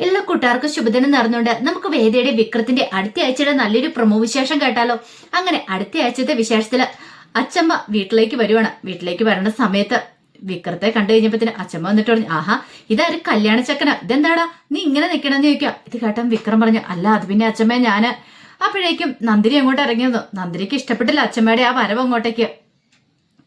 എല്ലാ കൂട്ടുകാർക്കും ശുഭദിനം നടന്നുകൊണ്ട് നമുക്ക് വേദയുടെ വിക്രത്തിന്റെ അടുത്ത ആഴ്ചയുടെ നല്ലൊരു പ്രമോ വിശേഷം കേട്ടാലോ? അങ്ങനെ അടുത്ത ആഴ്ചത്തെ വിശേഷത്തിൽ അച്ചമ്മ വീട്ടിലേക്ക് വരുവാണ്. വീട്ടിലേക്ക് വരണ സമയത്ത് വിക്രത്തെ കണ്ടു കഴിഞ്ഞപ്പത്തിന് അച്ചമ്മ വന്നിട്ട് പറഞ്ഞു ആഹാ ഇതാര് കല്യാണ ചക്കന? ഇതെന്താടാ? നീ ഇങ്ങനെ നിക്കണെന്ന് ചോദിക്കുക. ഇത് കേട്ടൻ വിക്രം പറഞ്ഞു അല്ല അത് പിന്നെ അച്ചമ്മ ഞാൻ. അപ്പോഴേക്കും നന്ദിനി അങ്ങോട്ട് ഇറങ്ങിയിരുന്നു നന്ദിനിക്ക് ഇഷ്ടപ്പെട്ടില്ല അച്ചമ്മയുടെ ആ വരവ് അങ്ങോട്ടേക്ക്.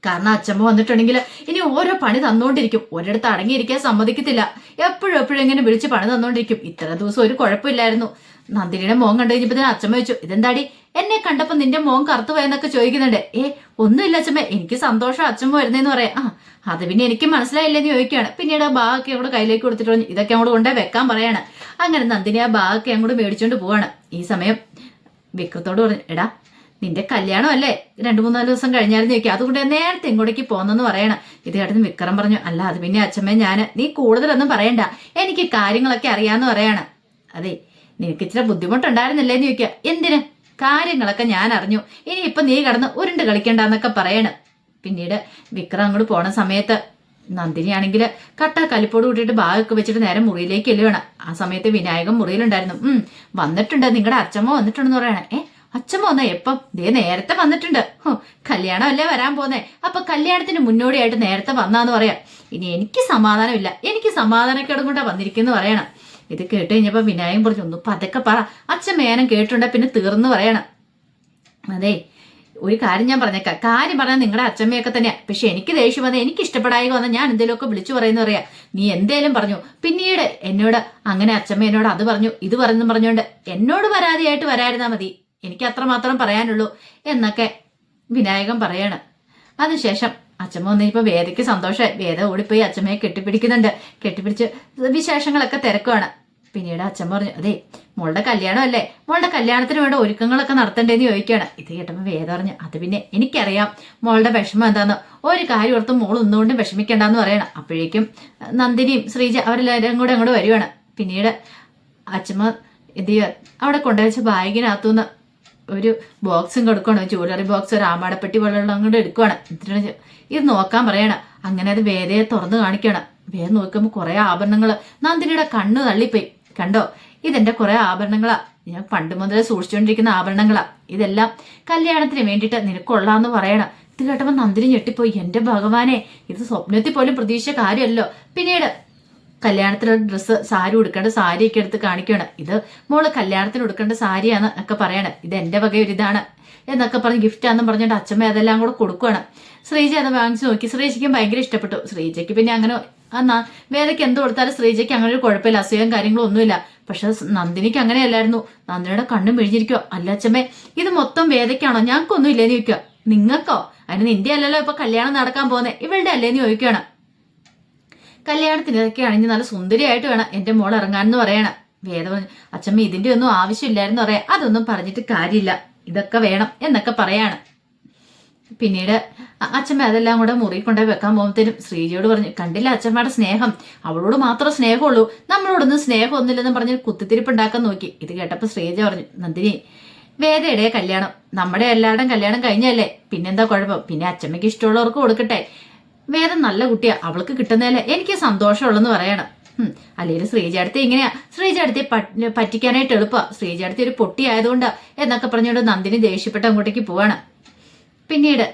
കാരണം അച്ഛമ്മ വന്നിട്ടുണ്ടെങ്കിൽ ഇനി ഓരോ പണി തന്നുകൊണ്ടിരിക്കും ഒരിടത്ത് അടങ്ങിയിരിക്കാൻ സമ്മതിക്കത്തില്ല. എപ്പോഴും എപ്പോഴും ഇങ്ങനെ വിളിച്ച് പണി തന്നുകൊണ്ടിരിക്കും ഇത്ര ദിവസം ഒരു കുഴപ്പമില്ലായിരുന്നു. നന്ദിനിയുടെ മോൻ കണ്ടു കഴിഞ്ഞപ്പോ തന്നെ അച്ഛമ്മ ചോദിച്ചു ഇതെന്താടി? എന്നെ കണ്ടപ്പോൾ നിന്റെ മോൻ കറുത്തു പോയെന്നൊക്കെ ചോദിക്കുന്നുണ്ട്. ഏ ഒന്നുമില്ല അച്ഛമ്മ എനിക്ക് സന്തോഷം അച്ഛമ്മ വരുന്നേന്ന് പറയാം. ആ അത് പിന്നെ എനിക്ക് മനസ്സിലായില്ലെന്ന് ചോദിക്കുകയാണ്. പിന്നീട് ആ ബാഗൊക്കെ അവിടെ കയ്യിലേക്ക് കൊടുത്തിട്ട് പറഞ്ഞു, ഇതൊക്കെ അങ്ങോട്ട് കൊണ്ടേ വെക്കാൻ പറയാണ്. അങ്ങനെ നന്ദിനി ആ ബാഗൊക്കെ അങ്ങോട്ട് മേടിച്ചോണ്ട് പോവാണ്. ഈ സമയം വിക്രത്തോട് പറഞ്ഞു എടാ നിന്റെ കല്യാണം അല്ലേ? രണ്ടു മൂന്നാൽ ദിവസം കഴിഞ്ഞായിരുന്നു ചോദിക്കുക അതുകൊണ്ട് നേരത്തെ ഇങ്ങോട്ടേക്ക് പോന്നെന്ന് പറയണം. ഇത് കേട്ടത് വിക്രം പറഞ്ഞു അല്ല അത് പിന്നെ അച്ഛമ്മ ഞാൻ നീ കൂടുതലൊന്നും പറയണ്ട. എനിക്ക് കാര്യങ്ങളൊക്കെ അറിയാന്ന് പറയാണ്. അതെ നിനക്ക് ഇച്ചിരി ബുദ്ധിമുട്ടുണ്ടായിരുന്നില്ലേന്ന് ചോദിക്കുക. എന്തിന്? കാര്യങ്ങളൊക്കെ ഞാൻ അറിഞ്ഞു. ഇനി ഇപ്പൊ നീ കടന്ന് ഉരുണ്ട് കളിക്കണ്ടെന്നൊക്കെ പറയണ്. പിന്നീട് വിക്രം അങ്ങോട്ട് പോണ സമയത്ത് നന്ദിനിയാണെങ്കിൽ കട്ട കലിപ്പോട് കൂട്ടിയിട്ട് ബാഗൊക്കെ വെച്ചിട്ട് നേരെ മുറിയിലേക്ക് എല്ലുവാണ് ആ സമയത്ത് വിനായകൻ മുറിയിലുണ്ടായിരുന്നു. ഉം വന്നിട്ടുണ്ട്. നിങ്ങളുടെ അച്ഛമ്മ വന്നിട്ടുണ്ടെന്ന് പറയണേ. ഏ അച്ഛമ്മ വന്ന എപ്പം? ദേ നേരത്തെ വന്നിട്ടുണ്ട്. കല്യാണം അല്ലേ വരാൻ പോന്നെ? അപ്പൊ കല്യാണത്തിന് മുന്നോടിയായിട്ട് നേരത്തെ വന്നാന്ന് പറയാം. ഇനി എനിക്ക് സമാധാനമില്ല. എനിക്ക് സമാധാനക്കേടും കൊണ്ടാ വന്നിരിക്കുന്നു പറയണം. ഇത് കേട്ട് കഴിഞ്ഞപ്പോ വിനായകൻ പറഞ്ഞു ഒന്ന് പതക്കെ പറ. അച്ഛൻ മേനം കേട്ടിട്ടുണ്ട് പിന്നെ തീർന്നു പറയണം. അതെ ഒരു കാര്യം ഞാൻ പറഞ്ഞേക്കാം. കാര്യം പറഞ്ഞാൽ നിങ്ങളുടെ അച്ഛമ്മയൊക്കെ തന്നെയാ. പക്ഷെ എനിക്ക് ദേഷ്യം വന്നേ എനിക്ക് ഇഷ്ടപ്പെടായി വന്നാൽ ഞാൻ എന്തെങ്കിലുമൊക്കെ വിളിച്ചു പറയുന്ന പറയാ. നീ എന്തേലും പറഞ്ഞു. പിന്നീട് എന്നോട് അങ്ങനെ അച്ഛമ്മ എന്നോട് അത് പറഞ്ഞു ഇത് പറഞ്ഞു പറഞ്ഞുകൊണ്ട് എന്നോട് പരാതിയായിട്ട് വരായിരുന്നാ മതി. എനിക്ക് അത്രമാത്രം പറയാനുള്ളൂ എന്നൊക്കെ വിനായകൻ പറയാണ്. അതിനുശേഷം അച്ഛമ്മ വന്നിപ്പോ വേദയ്ക്ക് സന്തോഷമായി വേദ ഓടിപ്പോയി അച്ഛമ്മയെ കെട്ടിപ്പിടിക്കുന്നുണ്ട്. കെട്ടിപ്പിടിച്ച് വിശേഷങ്ങളൊക്കെ തിരക്കുവാണ്. പിന്നീട് അച്ഛൻ പറഞ്ഞു അതെ മോളുടെ കല്യാണമല്ലേ? മോളുടെ കല്യാണത്തിന് വേണ്ട ഒരുക്കങ്ങളൊക്കെ നടത്തണ്ടേന്ന് ചോദിക്കുകയാണ്. ഇത് കേട്ടപ്പോൾ വേദ പറഞ്ഞു അത് പിന്നെ എനിക്കറിയാം. മോളുടെ വിഷമം എന്താന്ന്? ഒരു കാര്യം ഓർത്ത് മോൾ ഒന്നുകൊണ്ടും വിഷമിക്കണ്ടെന്ന് പറയണം. അപ്പോഴേക്കും നന്ദിനിയും ശ്രീജ അവരെല്ലാവരും കൂടെ അങ്ങോട്ട് വരുവാണ്. പിന്നീട് അച്ഛമ്മ എന്ത് ചെയ്യുക അവിടെ കൊണ്ടുവച്ച ബാഗിനകത്തുനിന്ന് ഒരു ബോക്സും കൊടുക്കണം ജ്വല്ലറി ബോക്സ് ഒരു ആമാടപ്പെട്ടി വെള്ളം അങ്ങോട്ട് എടുക്കുവാണ്. എന്നിട്ട് ഇത് നോക്കാൻ പറയണം. അങ്ങനെ അത് വേദയെ തുറന്നു കാണിക്കണം. വേദ നോക്കുമ്പോൾ കുറെ ആഭരണങ്ങൾ നന്ദിനിയുടെ കണ്ണ് തള്ളിപ്പോയി. കണ്ടോ? ഇതെന്റെ കുറെ ആഭരണങ്ങളാ. ഞാൻ പണ്ട് മുതലേ സൂക്ഷിച്ചുകൊണ്ടിരിക്കുന്ന ആഭരണങ്ങളാ. ഇതെല്ലാം കല്യാണത്തിന് വേണ്ടിയിട്ട് നിനക്കൊള്ളാന്ന് പറയണം. ഇത് കേട്ടപ്പോൾ നന്ദിനി ഞെട്ടിപ്പോയി. എന്റെ ഭഗവാനെ ഇത് സ്വപ്നത്തിൽ പോലും പ്രതീക്ഷ കാര്യമല്ലോ. പിന്നീട് കല്യാണത്തിന് ഡ്രസ്സ് സാരി ഉടുക്കേണ്ട സാരിയൊക്കെ എടുത്ത് കാണിക്കുകയാണ്. ഇത് മോൾ കല്യാണത്തിന് ഉടുക്കേണ്ട സാരിയാണ് ഒക്കെ പറയണം. ഇത് എന്റെ വക ഒരു ഇതാണ് എന്നൊക്കെ പറഞ്ഞ് ഗിഫ്റ്റാന്നും പറഞ്ഞിട്ട് അച്ഛമ്മ അതെല്ലാം കൂടെ കൊടുക്കുകയാണ് ശ്രീജ അത് വാങ്ങിച്ചു നോക്കി. ശ്രീജയ്ക്കും ഭയങ്കര ഇഷ്ടപ്പെട്ടു. ശ്രീജയ്ക്ക് പിന്നെ അങ്ങനെ എന്നാ വേദയ്ക്ക് എന്ത് കൊടുത്താലും ശ്രീജയ്ക്ക് അങ്ങനെ ഒരു കുഴപ്പമില്ല അസുഖം കാര്യങ്ങളും ഒന്നുമില്ല പക്ഷെ നന്ദിനിക്ക് അങ്ങനെയല്ലായിരുന്നു. നന്ദിനിയുടെ കണ്ണും മിഴിഞ്ഞിരിക്കോ അല്ല അച്ഛമ്മേ ഇത് മൊത്തം വേദയ്ക്കാണോ? ഞങ്ങൾക്കൊന്നും ഇല്ലേന്ന് ചോദിക്കുക നിങ്ങൾക്കോ? അതിന് നിന്റെ അല്ലല്ലോ ഇപ്പൊ കല്യാണം നടക്കാൻ പോകുന്നത്. ഇവളുടെ അല്ലേന്ന് ചോദിക്കുകയാണ് കല്യാണത്തിന് ഇതൊക്കെ അണിഞ്ഞ് നല്ല സുന്ദരിയായിട്ട് വേണം എന്റെ മോൾ ഇറങ്ങാനെന്ന് പറയണം. വേദ അച്ഛമ്മ ഇതിന്റെ ഒന്നും ആവശ്യമില്ലായിരുന്നു പറയാം. അതൊന്നും പറഞ്ഞിട്ട് കാര്യമില്ല. ഇതൊക്കെ വേണം എന്നൊക്കെ പറയാണ്. പിന്നീട് അച്ഛമ്മ അതെല്ലാം കൂടെ മുറി കൊണ്ടുപോയി വെക്കാൻ പോകുമ്പോഴത്തേനും ശ്രീജിയോട് പറഞ്ഞു കണ്ടില്ല അച്ഛമ്മയുടെ സ്നേഹം? അവളോട് മാത്രം സ്നേഹമുള്ളൂ. നമ്മളോടൊന്നും സ്നേഹമൊന്നുമില്ലെന്ന് പറഞ്ഞ് കുത്തിത്തിരിപ്പ് ഉണ്ടാക്കാൻ നോക്കി. ഇത് കേട്ടപ്പോൾ ശ്രീജ പറഞ്ഞു നന്ദിനി വേദയുടെ കല്യാണം നമ്മുടെ എല്ലാവരുടെയും കല്യാണം കഴിഞ്ഞല്ലേ? പിന്നെന്താ കുഴപ്പം? പിന്നെ അച്ഛമ്മയ്ക്ക് ഇഷ്ടമുള്ളവർക്ക് കൊടുക്കട്ടെ. വേദ നല്ല കുട്ടിയാ. അവൾക്ക് കിട്ടുന്നതല്ലേ എനിക്ക് സന്തോഷമുള്ളെന്ന് പറയണം. അല്ലെങ്കിൽ ശ്രീജാടത്തെ ഇങ്ങനെയാ. ശ്രീജാടത്തെ പറ്റിക്കാനായിട്ട് എളുപ്പമാ ശ്രീജാടത്തെ ഒരു പൊട്ടി ആയതുകൊണ്ടാ എന്നൊക്കെ പറഞ്ഞുകൊണ്ട് നന്ദിനി ദേഷ്യപ്പെട്ട് അങ്ങോട്ടേക്ക് പോവാണ്. പിന്നീട്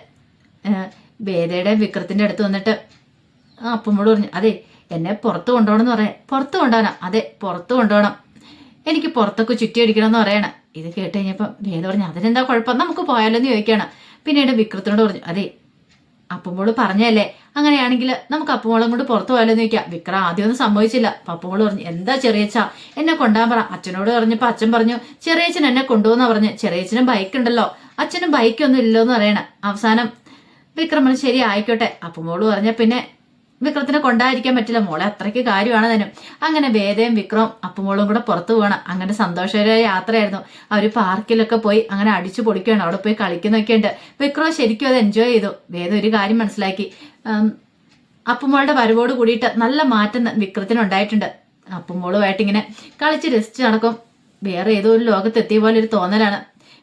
വേദയുടെ വിക്രത്തിന്റെ അടുത്ത് വന്നിട്ട് അപ്പമ്മോട് പറഞ്ഞു അതെ എന്നെ പുറത്ത് കൊണ്ടുപോകണം എന്ന് പറയാം പുറത്ത് കൊണ്ടുപോകണം. അതെ പുറത്ത് കൊണ്ടുപോകണം. എനിക്ക് പുറത്തൊക്കെ ചുറ്റി അടിക്കണം എന്ന് പറയണം. ഇത് കേട്ട് കഴിഞ്ഞപ്പം വേദ പറഞ്ഞു അതിനെന്താ കുഴപ്പം? നമുക്ക് പോയാലോ? എന്ന് ചോദിക്കുകയാണ്. പിന്നീട് വിക്രത്തിനോട് പറഞ്ഞു അതെ അപ്പമ്മോട് പറഞ്ഞല്ലേ അങ്ങനെയാണെങ്കിൽ നമുക്ക് അപ്പമോളും കൊണ്ട് പുറത്തു പോയാലോ എന്ന് ചോദിക്കാം. വിക്രം ആദ്യമൊന്നും സംഭവിച്ചില്ല. പപ്പുമോൾ പറഞ്ഞു എന്താ ചെറിയച്ച എന്നെ കൊണ്ടാൻ പറ. അച്ഛനോട് പറഞ്ഞപ്പോ അച്ഛൻ പറഞ്ഞു ചെറിയച്ഛൻ എന്നെ കൊണ്ടുപോകുന്ന പറഞ്ഞു. ചെറിയച്ഛനും ബൈക്ക് ഉണ്ടല്ലോ. അച്ഛനും ബൈക്കൊന്നും ഇല്ലോ എന്ന് പറയണ. അവസാനം വിക്രമൻ ശരി ആയിക്കോട്ടെ. അപ്പമോൾ പറഞ്ഞ പിന്നെ വിക്രത്തിനെ കൊണ്ടായിരിക്കാൻ പറ്റില്ല. മോളെ അത്രയ്ക്ക് കാര്യമാണ് തന്നെ അങ്ങനെ വേദയും വിക്രം അപ്പുമോളും കൂടെ പുറത്തു പോകണം അങ്ങനെ സന്തോഷകരമായ യാത്രയായിരുന്നു. അവർ പാർക്കിലൊക്കെ പോയി അങ്ങനെ അടിച്ചു പൊടിക്കുകയാണ് അവിടെ പോയി കളിക്കുന്നൊക്കെ ഉണ്ട്. വിക്രം ശരിക്കും അത് എൻജോയ് ചെയ്തു. വേദം ഒരു കാര്യം മനസ്സിലാക്കി. അപ്പുമോളുടെ വരവോട് കൂടിയിട്ട് നല്ല മാറ്റം വിക്രത്തിനുണ്ടായിട്ടുണ്ട്. അപ്പുമോളുമായിട്ട് ഇങ്ങനെ കളിച്ച് രസിച്ച് നടക്കും. വേറെ ഏതോ ഒരു ലോകത്തെത്തിയ പോലെ ഒരു തോന്നലാണ്.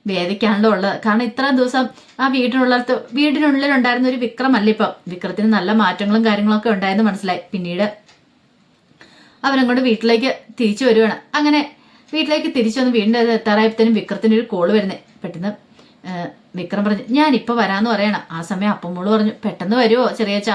വേദയ്ക്കാണല്ലോ ഉള്ളത് കാരണം ഇത്രയും ദിവസം ആ വീടിനുള്ളിടത്ത് വീടിനുള്ളിലുണ്ടായിരുന്ന ഒരു വിക്രമല്ല ഇപ്പം? വിക്രത്തിന് നല്ല മാറ്റങ്ങളും കാര്യങ്ങളൊക്കെ ഉണ്ടായെന്ന് മനസ്സിലായി. പിന്നീട് അവനങ്ങോട്ട് വീട്ടിലേക്ക് തിരിച്ചു വരുവാണ്. അങ്ങനെ വീട്ടിലേക്ക് തിരിച്ചു വന്ന് വീടിന്റെ എത്താറായപ്പോഴത്തേനും വിക്രത്തിന് ഒരു കോൾ വരുന്നേ. പെട്ടെന്ന് വിക്രം പറഞ്ഞു ഞാൻ ഇപ്പൊ വരാന്ന് പറയണം. ആ സമയം അപ്പമ്മോൾ പറഞ്ഞു പെട്ടെന്ന് വരുമോ ചെറിയച്ച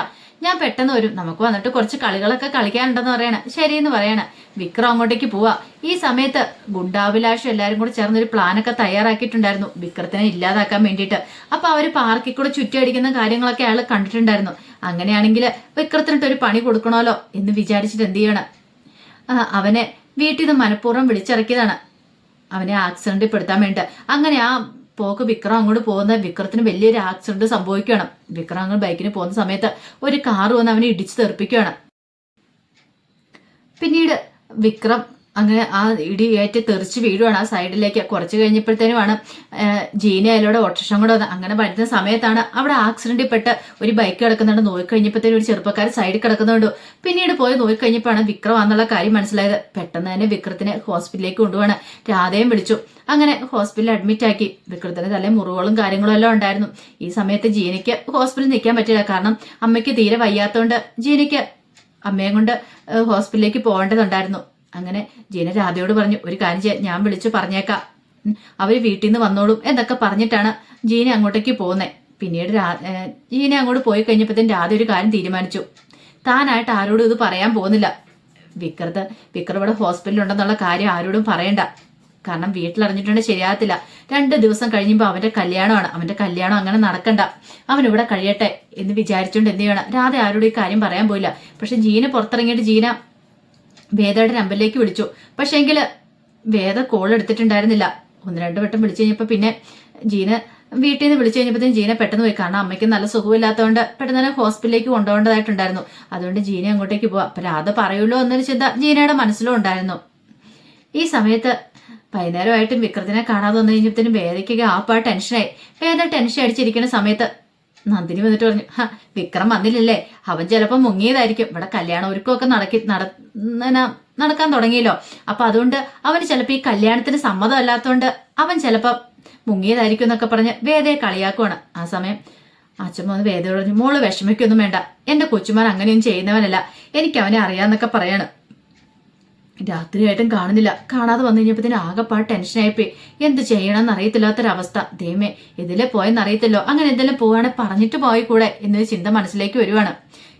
ഞാൻ പെട്ടെന്ന് വരും. നമുക്ക് വന്നിട്ട് കുറച്ച് കളികളൊക്കെ കളിക്കാനുണ്ടെന്ന് പറയണ. ശരി എന്ന് പറയണ. വിക്രം അങ്ങോട്ടേക്ക് പോവാ. ഈ സമയത്ത് ഗുണ്ടാഭിലാഷും എല്ലാരും കൂടെ ചേർന്ന് ഒരു പ്ലാനൊക്കെ തയ്യാറാക്കിയിട്ടുണ്ടായിരുന്നു. വിക്രത്തിനെ ഇല്ലാതാക്കാൻ വേണ്ടിയിട്ട്. അപ്പൊ അവർ പാർക്കിൽ കൂടെ ചുറ്റടിക്കുന്ന കാര്യങ്ങളൊക്കെ അയാൾ കണ്ടിട്ടുണ്ടായിരുന്നു. അങ്ങനെയാണെങ്കിൽ വിക്രത്തിനിട്ട് ഒരു പണി കൊടുക്കണമല്ലോ എന്ന് വിചാരിച്ചിട്ട് എന്ത് ചെയ്യണം? അവനെ വീട്ടിൽ നിന്ന് മനഃപൂർവം വിളിച്ചിറക്കിയതാണ്. അവനെ ആക്സിഡന്റിൽ പെടുത്താൻ വേണ്ടി അങ്ങനെ ആ പോക്ക് വിക്രം അങ്ങോട്ട് പോകുന്ന വിക്രത്തിന് വലിയൊരു ആക്സിഡന്റ് സംഭവിക്കുകയാണ്. വിക്രം അങ്ങോട്ട് ബൈക്കിന് പോകുന്ന സമയത്ത് ഒരു കാർ വന്ന് അവനെ ഇടിച്ചു തെറിപ്പിക്കുകയാണ്. പിന്നീട് വിക്രം അങ്ങനെ ആ ഇടി ഏറ്റ് തെറിച്ച് വീഴുവാണ് ആ സൈഡിലേക്ക്. കുറച്ച് കഴിഞ്ഞപ്പോഴത്തേനുമാണ് ജീന അതിലൂടെ ഓട്ടോഷം കൂടെ വന്നത് അങ്ങനെ വരുന്ന സമയത്താണ് അവിടെ ആക്സിഡന്റിൽ പെട്ട് ഒരു ബൈക്ക് കിടക്കുന്നുണ്ട്. നോക്കിക്കഴിഞ്ഞപ്പോഴത്തേനും ഒരു ചെറുപ്പക്കാരൻ സൈഡിൽ കിടക്കുന്നുണ്ട്. പിന്നീട് പോയി നോക്കിക്കഴിഞ്ഞപ്പോഴാണ് വിക്രം എന്നുള്ള കാര്യം മനസ്സിലായത്. പെട്ടെന്ന് തന്നെ വിക്രത്തിനെ ഹോസ്പിറ്റലിലേക്ക് കൊണ്ടുപോകണം രാധയും വിളിച്ചു. അങ്ങനെ ഹോസ്പിറ്റലിൽ അഡ്മിറ്റ് ആക്കി. വിക്രത്തിന് തല മുറിവുകളും കാര്യങ്ങളും എല്ലാം ഉണ്ടായിരുന്നു. ഈ സമയത്ത് ജീനയ്ക്ക് ഹോസ്പിറ്റലിൽ നിൽക്കാൻ പറ്റില്ല. കാരണം അമ്മയ്ക്ക് തീരെ വയ്യാത്തതുകൊണ്ട് ജീനയ്ക്ക് അമ്മയെ കൊണ്ട് ഹോസ്പിറ്റലിലേക്ക് പോകേണ്ടതുണ്ടായിരുന്നു. അങ്ങനെ ജീന രാധയോട് പറഞ്ഞു ഒരു കാര്യം ഞാൻ വിളിച്ചു പറഞ്ഞേക്കാം. അവർ വീട്ടിൽ നിന്ന് വന്നോളും എന്നൊക്കെ പറഞ്ഞിട്ടാണ് ജീന അങ്ങോട്ടേക്ക് പോകുന്നത് പിന്നീട് ജീന അങ്ങോട്ട് പോയി കഴിഞ്ഞപ്പോഴത്തേന് രാധ ഒരു കാര്യം തീരുമാനിച്ചു. താനായിട്ട് ആരോടും ഇത് പറയാൻ പോകുന്നില്ല. വിക്രത്ത് വിക്രം ഇവിടെ ഹോസ്പിറ്റലിലുണ്ടെന്നുള്ള കാര്യം ആരോടും പറയണ്ട. കാരണം വീട്ടിലറിഞ്ഞിട്ടുണ്ടെങ്കിൽ ശരിയാകത്തില്ല. രണ്ട് ദിവസം കഴിയുമ്പോൾ അവന്റെ കല്യാണമാണ്. അവന്റെ കല്യാണം അങ്ങനെ നടക്കണ്ട. അവൻ ഇവിടെ കഴിയട്ടെ എന്ന് വിചാരിച്ചുകൊണ്ട് എന്ത് ചെയ്യണം? രാധ ആരോടും ഈ കാര്യം പറയാൻ പോയില്ല. പക്ഷെ ജീന പുറത്തിറങ്ങിയിട്ട് ജീന വേദയുടെ നമ്പറിലേക്ക് വിളിച്ചു. പക്ഷേ എങ്കിൽ വേദ കോൾ എടുത്തിട്ടുണ്ടായിരുന്നില്ല. ഒന്ന് രണ്ട് വട്ടം വിളിച്ചു കഴിഞ്ഞപ്പോൾ പിന്നെ ജീന വീട്ടിൽ നിന്ന് വിളിച്ചു കഴിഞ്ഞപ്പോഴത്തേക്കും ജീന പെട്ടെന്ന് പോയി. കാരണം അമ്മയ്ക്ക് നല്ല സുഖമില്ലാത്തതുകൊണ്ട് പെട്ടെന്ന് തന്നെ ഹോസ്പിറ്റലിലേക്ക് കൊണ്ടുപോകേണ്ടതായിട്ടുണ്ടായിരുന്നു. അതുകൊണ്ട് ജീന അങ്ങോട്ടേക്ക് പോവാം. അപ്പം രാധ പറയുമല്ലോ എന്നൊരു ചിന്ത ജീനയുടെ മനസ്സിലും ഉണ്ടായിരുന്നു. ഈ സമയത്ത് വൈകുന്നേരമായിട്ടും വിക്രത്തിനെ കാണാതെ വന്നു കഴിഞ്ഞപ്പോഴത്തേനും വേദയ്ക്കൊക്കെ ആപ്പാ ടെൻഷനായി വേദ ടെൻഷൻ അടിച്ചിരിക്കുന്ന സമയത്ത് നന്ദിനി വന്നിട്ട് പറഞ്ഞു ഹ വിക്രം വന്നില്ലല്ലേ? അവൻ ചിലപ്പോൾ മുങ്ങിയതായിരിക്കും. ഇവിടെ കല്യാണ ഒരുക്കമൊക്കെ നടക്കി നട നടക്കാൻ തുടങ്ങിയല്ലോ. അപ്പൊ അതുകൊണ്ട് അവന് ചിലപ്പോൾ ഈ കല്യാണത്തിന് സമ്മതമല്ലാത്തതുകൊണ്ട് അവൻ ചിലപ്പോൾ മുങ്ങിയതായിരിക്കും എന്നൊക്കെ പറഞ്ഞ് വേദയെ കളിയാക്കുവാണ്. ആ സമയം അച്ഛൻ വന്ന് വേദയോട് പറഞ്ഞു മോൾ വിഷമിക്കൊന്നും വേണ്ട. എന്റെ കൊച്ചുമാൻ അങ്ങനെയൊന്നും ചെയ്യുന്നവനല്ല. എനിക്ക് അവനെ അറിയാന്നൊക്കെ പറയാണ്. രാത്രിയായിട്ടും കാണുന്നില്ല. കാണാതെ വന്നു കഴിഞ്ഞപ്പോ ആകെപ്പാട് ടെൻഷനായിപ്പോയി എന്ത് ചെയ്യണമെന്ന് അറിയത്തില്ലാത്തൊരവസ്ഥ ദൈവമേ ഇതിലെ പോയെന്നറിയത്തില്ലോ. അങ്ങനെ എന്തെങ്കിലും പോവാണ് പറഞ്ഞിട്ട് പോയി കൂടെ എന്നൊരു ചിന്ത മനസ്സിലേക്ക് വരുവാണ്.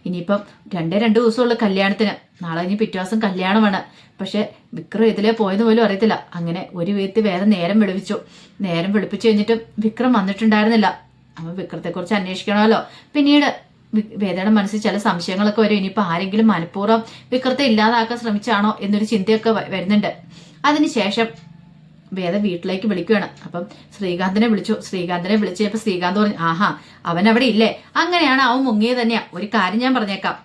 ഇനിയിപ്പം രണ്ടേ രണ്ട് ദിവസമുള്ള കല്യാണത്തിന്. നാളെ ഇനി പിറ്റേ കല്യാണമാണ്. പക്ഷെ വിക്രം ഇതിലെ പോയെന്ന് പോലും അറിയത്തില്ല. അങ്ങനെ ഒരു വീത്ത് വേറെ നേരം വെളുപ്പിച്ചു. നേരം വെളുപ്പിച്ചു കഴിഞ്ഞിട്ടും വിക്രം വന്നിട്ടുണ്ടായിരുന്നില്ല. അവൻ വിക്രത്തെക്കുറിച്ച് അന്വേഷിക്കണമല്ലോ. പിന്നീട് വേദയുടെ മനസ്സിൽ ചില സംശയങ്ങളൊക്കെ വരും. ഇനിയിപ്പോൾ ആരെങ്കിലും മനഃപൂർവം വിക്രത്തെ ഇല്ലാതാക്കാൻ ശ്രമിച്ചാണോ എന്നൊരു ചിന്തയൊക്കെ വരുന്നുണ്ട്. അതിനുശേഷം വേദ വീട്ടിലേക്ക് വിളിക്കുകയാണ്. അപ്പം ശ്രീകാന്തിനെ വിളിച്ചു. ശ്രീകാന്തിനെ വിളിച്ചു കഴിഞ്ഞപ്പോൾ ശ്രീകാന്ത് പറഞ്ഞു ആഹാ അവൻ അവിടെ ഇല്ലേ? അങ്ങനെയാണ് അവൻ മുങ്ങിയത് തന്നെയാ. ഒരു കാര്യം ഞാൻ പറഞ്ഞേക്കാം.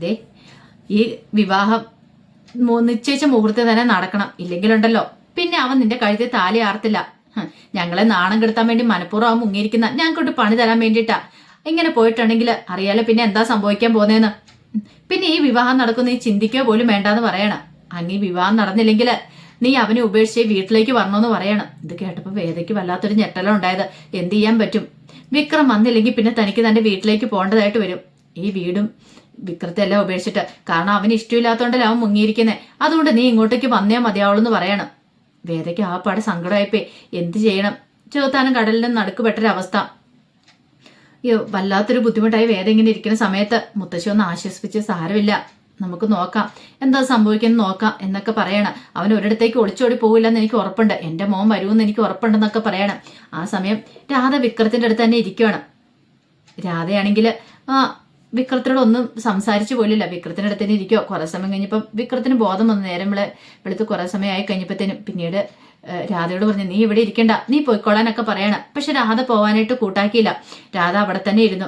ദേ ഈ വിവാഹം നിശ്ചയിച്ച മുഹൂർത്തം തന്നെ നടക്കണം. ഇല്ലെങ്കിലുണ്ടല്ലോ. പിന്നെ അവൻ നിന്റെ കഴുത്തിൽ താലി ആർത്തില്ല. ഞങ്ങളെ നാണം കെടുത്താൻ വേണ്ടി മനഃപൂർവം മുങ്ങിയിരിക്കുന്ന. ഞങ്ങൾക്കൊട്ട് പണി തരാൻ വേണ്ടിയിട്ടാ. ഇങ്ങനെ പോയിട്ടുണ്ടെങ്കിൽ അറിയാലോ പിന്നെ എന്താ സംഭവിക്കാൻ പോകുന്നതെന്ന്. പിന്നെ ഈ വിവാഹം നടക്കുന്ന നീ ചിന്തിക്കുക പോലും വേണ്ടാന്ന് പറയണം. അങ്ങ് ഈ വിവാഹം നടന്നില്ലെങ്കിൽ നീ അവനെ ഉപേക്ഷിച്ച് വീട്ടിലേക്ക് വരണമെന്ന് പറയണം. ഇത് കേട്ടപ്പോൾ വേദയ്ക്ക് വല്ലാത്തൊരു ഞെട്ടലം ഉണ്ടായത്. എന്ത് ചെയ്യാൻ പറ്റും? വിക്രം വന്നില്ലെങ്കിൽ പിന്നെ തനിക്ക് തന്റെ വീട്ടിലേക്ക് പോകേണ്ടതായിട്ട് വരും. ഈ വീടും വിക്രത്തെ എല്ലാം ഉപേക്ഷിച്ചിട്ട്. കാരണം അവന് ഇഷ്ടമില്ലാത്തതുകൊണ്ടല്ലേ അവൻ മുങ്ങിയിരിക്കുന്നത് അതുകൊണ്ട് നീ ഇങ്ങോട്ടേക്ക് വന്നേ മതിയാവുള്ളൂ എന്ന് പറയണം. വേദയ്ക്ക് ആ പാട് സങ്കടമായിപ്പേ എന്ത് ചെയ്യണം? ചെറുത്താനും കടലിനും നടുക്ക് പെട്ടൊരവസ്ഥ. വല്ലാത്തൊരു ബുദ്ധിമുട്ടായി വേദ ഇങ്ങനെ ഇരിക്കുന്ന സമയത്ത് മുത്തശ്ശി ഒന്ന് ആശ്വസിപ്പിച്ച് സാരമില്ല. നമുക്ക് നോക്കാം. എന്താ സംഭവിക്കുന്നത് നോക്കാം എന്നൊക്കെ പറയണം. അവൻ ഒരിടത്തേക്ക് ഒളിച്ചോടി പോകില്ലെന്ന് എനിക്ക് ഉറപ്പുണ്ട്. എന്റെ മോൻ വരുമെന്ന് എനിക്ക് ഉറപ്പുണ്ടെന്നൊക്കെ പറയണം. ആ സമയം രാധ വിക്രത്തിന്റെ അടുത്ത് തന്നെ ഇരിക്കുകയാണ് രാധയാണെങ്കിൽ ആ ഒന്നും സംസാരിച്ചു പോലില്ല. വിക്രത്തിന്റെ അടുത്ത് തന്നെ ഇരിക്കുവോ. കുറെ സമയം കഴിഞ്ഞപ്പം വിക്രത്തിന് ബോധം വന്നു. നേരം വിളെ വെളുത്ത് കുറെ സമയമായി കഴിഞ്ഞപ്പോഴത്തേനും പിന്നീട് രാധയോട് പറഞ്ഞു നീ ഇവിടെ ഇരിക്കണ്ട. നീ പോയിക്കോളാനൊക്കെ പറയണം. പക്ഷെ രാധ പോവാനായിട്ട് കൂട്ടാക്കിയില്ല. രാധ അവിടെ തന്നെ ഇരുന്നു.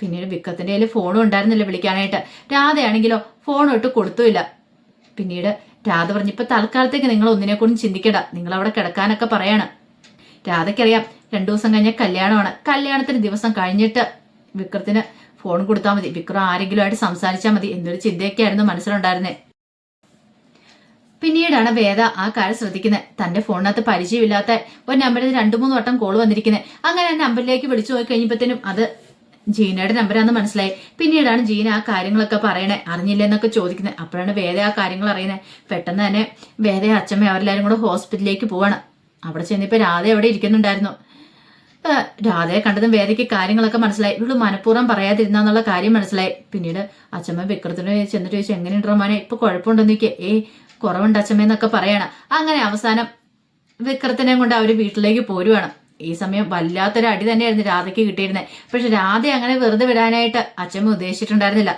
പിന്നീട് വിക്രത്തിന്റെ കയ്യിൽ ഫോണും ഉണ്ടായിരുന്നില്ല വിളിക്കാനായിട്ട്. രാധയാണെങ്കിലോ ഫോൺ ഇട്ട് കൊടുത്തുമില്ല. പിന്നീട് രാധ പറഞ്ഞു ഇപ്പൊ തൽക്കാലത്തേക്ക് നിങ്ങൾ ഒന്നിനെ കൊണ്ടും ചിന്തിക്കണ്ട. നിങ്ങൾ അവിടെ കിടക്കാനൊക്കെ പറയാണ്. രാധയ്ക്കറിയാം രണ്ടു ദിവസം കഴിഞ്ഞ കല്യാണമാണ്. കല്യാണത്തിന് ദിവസം കഴിഞ്ഞിട്ട് വിക്രത്തിന് ഫോൺ കൊടുത്താൽ മതി. വിക്രം ആരെങ്കിലും ആയിട്ട് സംസാരിച്ചാൽ മതി. എന്നൊരു ചിന്തയൊക്കെയായിരുന്നു മനസ്സിലുണ്ടായിരുന്നേ. പിന്നീടാണ് വേദ ആ കാര്യം ശ്രദ്ധിക്കുന്നത്. തന്റെ ഫോണിനകത്ത് പരിചയമില്ലാത്ത ഒരു നമ്പറിൽ രണ്ടു മൂന്ന് വട്ടം കോൾ വന്നിരിക്കുന്നത്. അങ്ങനെ ആ നമ്പറിലേക്ക് വിളിച്ചു പോയി കഴിഞ്ഞപ്പോഴത്തേനും അത് ജീനയുടെ നമ്പരാന്ന് മനസ്സിലായി. പിന്നീടാണ് ജീന ആ കാര്യങ്ങളൊക്കെ പറയണേ. അറിഞ്ഞില്ലെന്നൊക്കെ ചോദിക്കുന്നത്. അപ്പോഴാണ് വേദ ആ കാര്യങ്ങൾ അറിയുന്നത്. പെട്ടെന്ന് തന്നെ വേദ അച്ഛമ്മ അവരെല്ലാരും കൂടെ ഹോസ്പിറ്റലിലേക്ക് പോവാണ്. അവിടെ ചെന്നിപ്പോ രാധ എവിടെ ഇരിക്കുന്നുണ്ടായിരുന്നു. രാധയെ കണ്ടതും വേദയ്ക്ക് കാര്യങ്ങളൊക്കെ മനസ്സിലായി. ഇവൾ മനഃപൂർവം പറയാതിരുന്നുള്ള കാര്യം മനസ്സിലായി. പിന്നീട് അച്ഛമ്മ വിക്രത്തിന് ചെന്നിട്ട് ചോദിച്ചു എങ്ങനെയുണ്ടോ മോനെ? ഇപ്പൊ കുഴപ്പമുണ്ടെന്ന് നോക്കിയ ഏയ് കുറവുണ്ട് അച്ഛമ്മയെന്നൊക്കെ പറയണം. അങ്ങനെ അവസാനം വിക്രത്തിനെ കൊണ്ട് അവർ വീട്ടിലേക്ക് പോരുവാണ്. ഈ സമയം വല്ലാത്തൊരു അടി തന്നെയായിരുന്നു രാധയ്ക്ക് കിട്ടിയിരുന്നത് പക്ഷെ രാധ അങ്ങനെ വെറുതെ വിടാനായിട്ട് അച്ഛമ്മ ഉദ്ദേശിച്ചിട്ടുണ്ടായിരുന്നില്ല.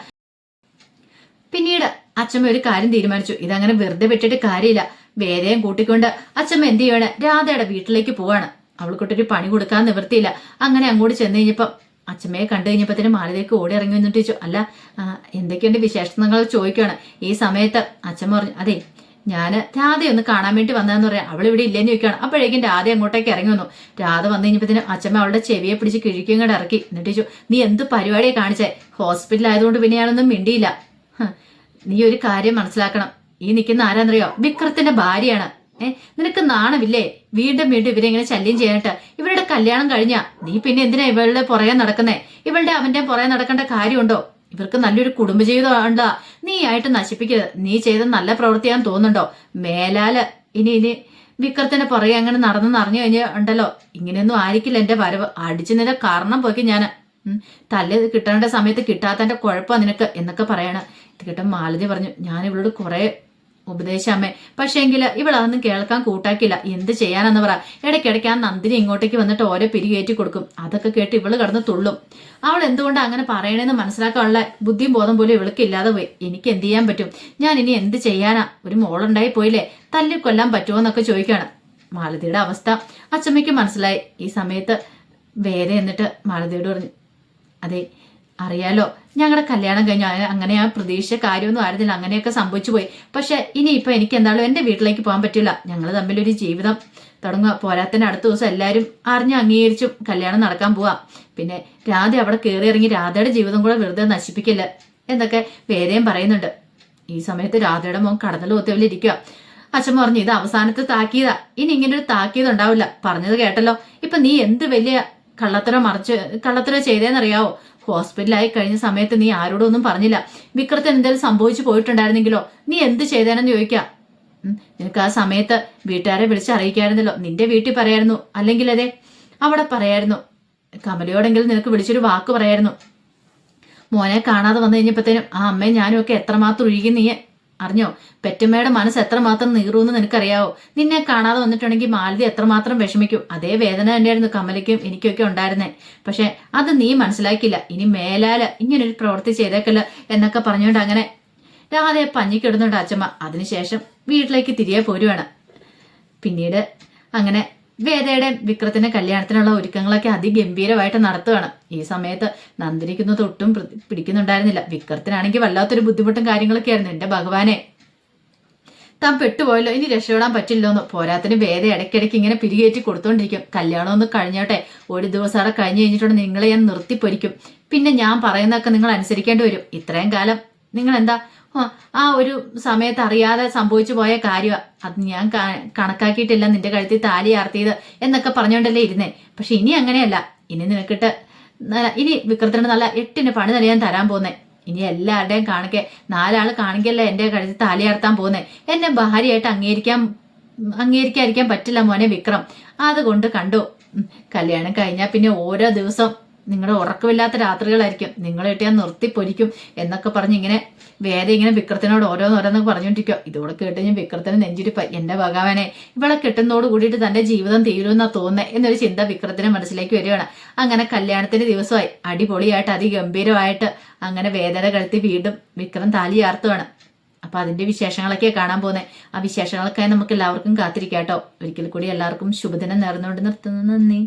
പിന്നീട് അച്ഛമ്മ ഒരു കാര്യം തീരുമാനിച്ചു. ഇതങ്ങനെ വെറുതെ വിട്ടിട്ട് കാര്യമില്ല. വേദയും കൂട്ടിക്കൊണ്ട് അച്ഛമ്മ എന്ത് ചെയ്യാണ്? രാധയുടെ വീട്ടിലേക്ക് പോവാണ്. അവൾക്കൊട്ടൊരു പണി കൊടുക്കാൻ നിവൃത്തിയില്ല. അങ്ങനെ അങ്ങോട്ട് ചെന്ന് കഴിഞ്ഞപ്പം അച്ഛമ്മയെ കണ്ടു കഴിഞ്ഞപ്പോൾ തന്നെ മാലയിലേക്ക് ഓടി ഇറങ്ങി വന്നിട്ട് ചോദിച്ചു അല്ല എന്തൊക്കെയുണ്ട് വിശേഷങ്ങൾ? ചോദിക്കുകയാണ് ഈ സമയത്ത് അച്ഛമ്മ പറഞ്ഞു അതെ ഞാൻ രാധ രാധയൊന്ന് കാണാൻ വേണ്ടി വന്നതെന്ന് പറയാം. അവൾ ഇവിടെ ഇല്ലെന്ന് ചോദിക്കുകയാണ്. അപ്പോഴേക്കും രാധ അങ്ങോട്ടേക്ക് ഇറങ്ങി വന്നു. രാധ വന്നു കഴിഞ്ഞപ്പോഴത്തേനും അച്ഛമ്മ അവളുടെ ചെവിയെ പിടിച്ച് കിഴിക്കും കൂടെ ഇറക്കി. എന്നിട്ട് ചോദിച്ചു നീ എന്ത് പരിപാടിയെ കാണിച്ചേ? ഹോസ്പിറ്റൽ ആയതുകൊണ്ട് പിന്നെ ഞാനൊന്നും മിണ്ടിയില്ല. നീ ഒരു കാര്യം മനസ്സിലാക്കണം. ഈ നിൽക്കുന്ന ആരാന്നറിയോ? വിക്രത്തിന്റെ ഭാര്യയാണ്. ഏ നിനക്ക് നാണമില്ലേ? വീണ്ടും വീണ്ടും ഇവരെ ഇങ്ങനെ ശല്യം ചെയ്യാനായിട്ട്. ഇവരുടെ കല്യാണം കഴിഞ്ഞാ നീ പിന്നെ എന്തിനാ ഇവളുടെ പുറകെ നടക്കുന്നേ? ഇവളുടെ അവന്റെ പുറകെ നടക്കേണ്ട കാര്യമുണ്ടോ? ഇവർക്ക് നല്ലൊരു കുടുംബജീവിതം നീ ആയിട്ട് നശിപ്പിക്കരുത്. നീ ചെയ്ത നല്ല പ്രവൃത്തിയാന്ന് തോന്നുന്നുണ്ടോ? മേലാൽ. ഇനി ഇനി വിക്രത്തിന്റെ പുറകെ അങ്ങനെ നടന്നെന്ന് അറിഞ്ഞു കഴിഞ്ഞാൽ ഉണ്ടല്ലോ. ഇങ്ങനെയൊന്നും ആയിരിക്കില്ല എന്റെ വരവ്. അടിച്ചു നിന്റെ കാരണം പോക്കി ഞാൻ തല്ല് കിട്ടേണ്ട സമയത്ത് കിട്ടാത്തന്റെ കുഴപ്പം നിനക്ക് എന്നൊക്കെ പറയണ. ഇത് കിട്ടും മാലതി പറഞ്ഞു ഞാൻ ഇവളോട് കുറെ ഉപദേശമേ. പക്ഷേങ്കിൽ ഇവളതൊന്നും കേൾക്കാൻ കൂട്ടാക്കില്ല. എന്ത് ചെയ്യാനെന്ന് പറ. ഇടയ്ക്കിടയ്ക്ക് ആ നന്ദിനി ഇങ്ങോട്ടേക്ക് വന്നിട്ട് ഓരോ പിരികേറ്റി കൊടുക്കും. അതൊക്കെ കേട്ട് ഇവൾ കിടന്ന് തുള്ളും. അവൾ എന്തുകൊണ്ട് അങ്ങനെ പറയണേന്ന് മനസ്സിലാക്കാനുള്ള ബുദ്ധിയും ബോധം പോലും ഇവൾക്ക് ഇല്ലാതെ പോയി. എനിക്ക് എന്ത് ചെയ്യാൻ പറ്റും? ഞാൻ ഇനി എന്ത് ചെയ്യാനാ? ഒരു മോളുണ്ടായി പോയില്ലേ? തല്ലി കൊല്ലാൻ പറ്റുമോ എന്നൊക്കെ ചോദിക്കാണ്. മാലതിയുടെ അവസ്ഥ അച്ചമ്മയ്ക്ക് മനസ്സിലായി. ഈ സമയത്ത് വേറെ എന്നിട്ട് മാലതിയോട് പറഞ്ഞു അതെ അറിയാലോ. ഞങ്ങളുടെ കല്യാണം കഴിഞ്ഞു. അങ്ങനെ ആ പ്രതീക്ഷ കാര്യമൊന്നും ആയിരുന്നില്ല. അങ്ങനെയൊക്കെ സംഭവിച്ചു പോയി. പക്ഷെ ഇനിയിപ്പോ എനിക്ക് എന്താണോ എന്റെ വീട്ടിലേക്ക് പോകാൻ പറ്റില്ല. ഞങ്ങൾ തമ്മിലൊരു ജീവിതം തുടങ്ങുക. പോരാത്തിന് അടുത്ത ദിവസം എല്ലാവരും അറിഞ്ഞ് അംഗീകരിച്ചും കല്യാണം നടക്കാൻ പോവാം. പിന്നെ രാധ അവിടെ കയറി ഇറങ്ങി രാധയുടെ ജീവിതം കൂടെ വെറുതെ നശിപ്പിക്കില്ല എന്നൊക്കെ വേദയും പറയുന്നുണ്ട്. ഈ സമയത്ത് രാധയുടെ മോൻ കടന്നൽ ഓത്തവലിരിക്കുക അച്ഛൻ പറഞ്ഞു ഇത് അവസാനത്തെ താക്കീതാ. ഇനി ഇങ്ങനെ ഒരു താക്കീത് ഉണ്ടാവില്ല. പറഞ്ഞത് കേട്ടല്ലോ. ഇപ്പൊ നീ എന്ത് വലിയ കള്ളത്തര മറിച്ച് കള്ളത്തര ചെയ്തേന്നറിയാവോ? ഹോസ്പിറ്റലായി കഴിഞ്ഞ സമയത്ത് നീ ആരോടൊന്നും പറഞ്ഞില്ല. വിക്രത്തിന് എന്തെങ്കിലും സംഭവിച്ചു പോയിട്ടുണ്ടായിരുന്നെങ്കിലോ? നീ എന്ത് ചെയ്തേനെന്ന് ചോദിക്കാം. നിനക്ക് ആ സമയത്ത് വീട്ടുകാരെ വിളിച്ച് അറിയിക്കായിരുന്നല്ലോ. നിന്റെ വീട്ടിൽ പറയായിരുന്നു. അല്ലെങ്കിൽ അതെ അവിടെ പറയായിരുന്നു. കമലയോടെങ്കിലും നിനക്ക് വിളിച്ചൊരു വാക്ക് പറയായിരുന്നു. മോനെ കാണാതെ വന്നു കഴിഞ്ഞപ്പോഴത്തേനും ആ അമ്മയും ഞാനും ഒക്കെ എത്രമാത്രം ഒഴുകി നീ അറിഞ്ഞോ? പെറ്റമ്മയുടെ മനസ്സ് എത്രമാത്രം നീറുമെന്ന് നിനക്കറിയാവോ? നിന്നെ കാണാതെ വന്നിട്ടുണ്ടെങ്കിൽ മാലതി എത്രമാത്രം വിഷമിക്കും. അതേ വേദന തന്നെയായിരുന്നു കമലയ്ക്കും എനിക്കൊക്കെ ഉണ്ടായിരുന്നേ. പക്ഷെ അത് നീ മനസ്സിലാക്കിയില്ല. ഇനി മേലാൽ ഇങ്ങനൊരു പ്രവൃത്തി ചെയ്തേക്കല്ല എന്നൊക്കെ പറഞ്ഞുകൊണ്ട് അങ്ങനെ രാധയെ പഞ്ഞിക്കിടുന്നുണ്ട് അച്ഛമ്മ അതിനുശേഷം വീട്ടിലേക്ക് തിരികെ പോരുവാണ്. പിന്നീട് അങ്ങനെ വേദയുടെ വിക്രത്തിന്റെ കല്യാണത്തിനുള്ള ഒരുക്കങ്ങളൊക്കെ അതിഗംഭീരമായിട്ട് നടത്തുകയാണ് ഈ സമയത്ത് നന്ദിനിക്കുന്നത് ഒട്ടും പിടിക്കുന്നുണ്ടായിരുന്നില്ല. വിക്രത്തിനാണെങ്കിൽ വല്ലാത്തൊരു ബുദ്ധിമുട്ടും കാര്യങ്ങളൊക്കെ ആയിരുന്നു എന്റെ ഭഗവാനെ. താൻ പെട്ടുപോയല്ലോ ഇനി രക്ഷപ്പെടാൻ പറ്റില്ലോന്ന്. പോരാത്തിന് വേദ ഇടയ്ക്കിടയ്ക്ക് ഇങ്ങനെ പിരികേറ്റി കൊടുത്തോണ്ടിരിക്കും. കല്യാണം ഒന്ന് കഴിഞ്ഞോട്ടെ ഒരു ദിവസം അവിടെ കഴിഞ്ഞ് കഴിഞ്ഞിട്ടുണ്ട് നിങ്ങളെ ഞാൻ നിർത്തിപ്പൊരിക്കും. പിന്നെ ഞാൻ പറയുന്നതൊക്കെ നിങ്ങൾ അനുസരിക്കേണ്ടി വരും. ഇത്രയും കാലം നിങ്ങൾ എന്താ ആ, ഒരു സമയത്ത് അറിയാതെ സംഭവിച്ചു പോയ കാര്യമാണ് അത് ഞാൻ കണക്കാക്കിയിട്ടില്ല നിന്റെ കഴുത്തിൽ താലി ആർത്തിയത് എന്നൊക്കെ പറഞ്ഞുകൊണ്ടല്ലേ ഇരുന്നേ. പക്ഷെ ഇനി അങ്ങനെയല്ല. ഇനി നിനക്കിട്ട് നല്ല- ഇനി വിക്രത്തിന് നല്ല എട്ടിന് പണി തന്നെ ഞാൻ തരാൻ പോന്നേ. ഇനി എല്ലാവരുടെയും കാണിക്കെ നാലാൾ കാണിക്കല്ലേ എന്റെ കഴുത്തിൽ താലി ആർത്താൻ പോകുന്നേ എന്നെ ഭാര്യയായിട്ട് അംഗീകരിക്കാൻ അംഗീകരിക്കാതിരിക്കാൻ പറ്റില്ല മോനെ വിക്രം. അതുകൊണ്ട് കണ്ടു കല്യാണം കഴിഞ്ഞാൽ പിന്നെ ഓരോ ദിവസം നിങ്ങളുടെ ഉറക്കമില്ലാത്ത രാത്രികളായിരിക്കും. നിങ്ങൾ കിട്ടിയാൽ നിർത്തി പൊരിക്കും എന്നൊക്കെ പറഞ്ഞ് ഇങ്ങനെ വേദ ഇങ്ങനെ വിക്രത്തിനോട് ഓരോന്നോരോന്നൊക്കെ പറഞ്ഞുകൊണ്ടിരിക്കുക ഇതോടെ കേട്ട് ഞാൻ വിക്രത്തിന് നെഞ്ചിരിപ്പ എന്റെ ഭഗവാനെ ഇവളെ കിട്ടുന്നതോട് കൂടിയിട്ട് തന്റെ ജീവിതം തീരുമെന്നാ തോന്നുന്നത് എന്നൊരു ചിന്ത വിക്രത്തിന് മനസ്സിലേക്ക് വരികയാണ്. അങ്ങനെ കല്യാണത്തിന്റെ ദിവസമായി. അടിപൊളിയായിട്ട് അതിഗംഭീരമായിട്ട് അങ്ങനെ വേദന കഴുത്തി വീണ്ടും വിക്രം താലി ആർത്തുവാണ്. അപ്പൊ അതിന്റെ വിശേഷങ്ങളൊക്കെ കാണാൻ പോകുന്നത് ആ വിശേഷങ്ങളൊക്കെ നമുക്ക് എല്ലാവർക്കും കാത്തിരിക്കാട്ടോ. ഒരിക്കൽ കൂടി എല്ലാവർക്കും ശുഭദിനം നേർന്നുകൊണ്ട് നിർത്തുന്നു. നന്ദി.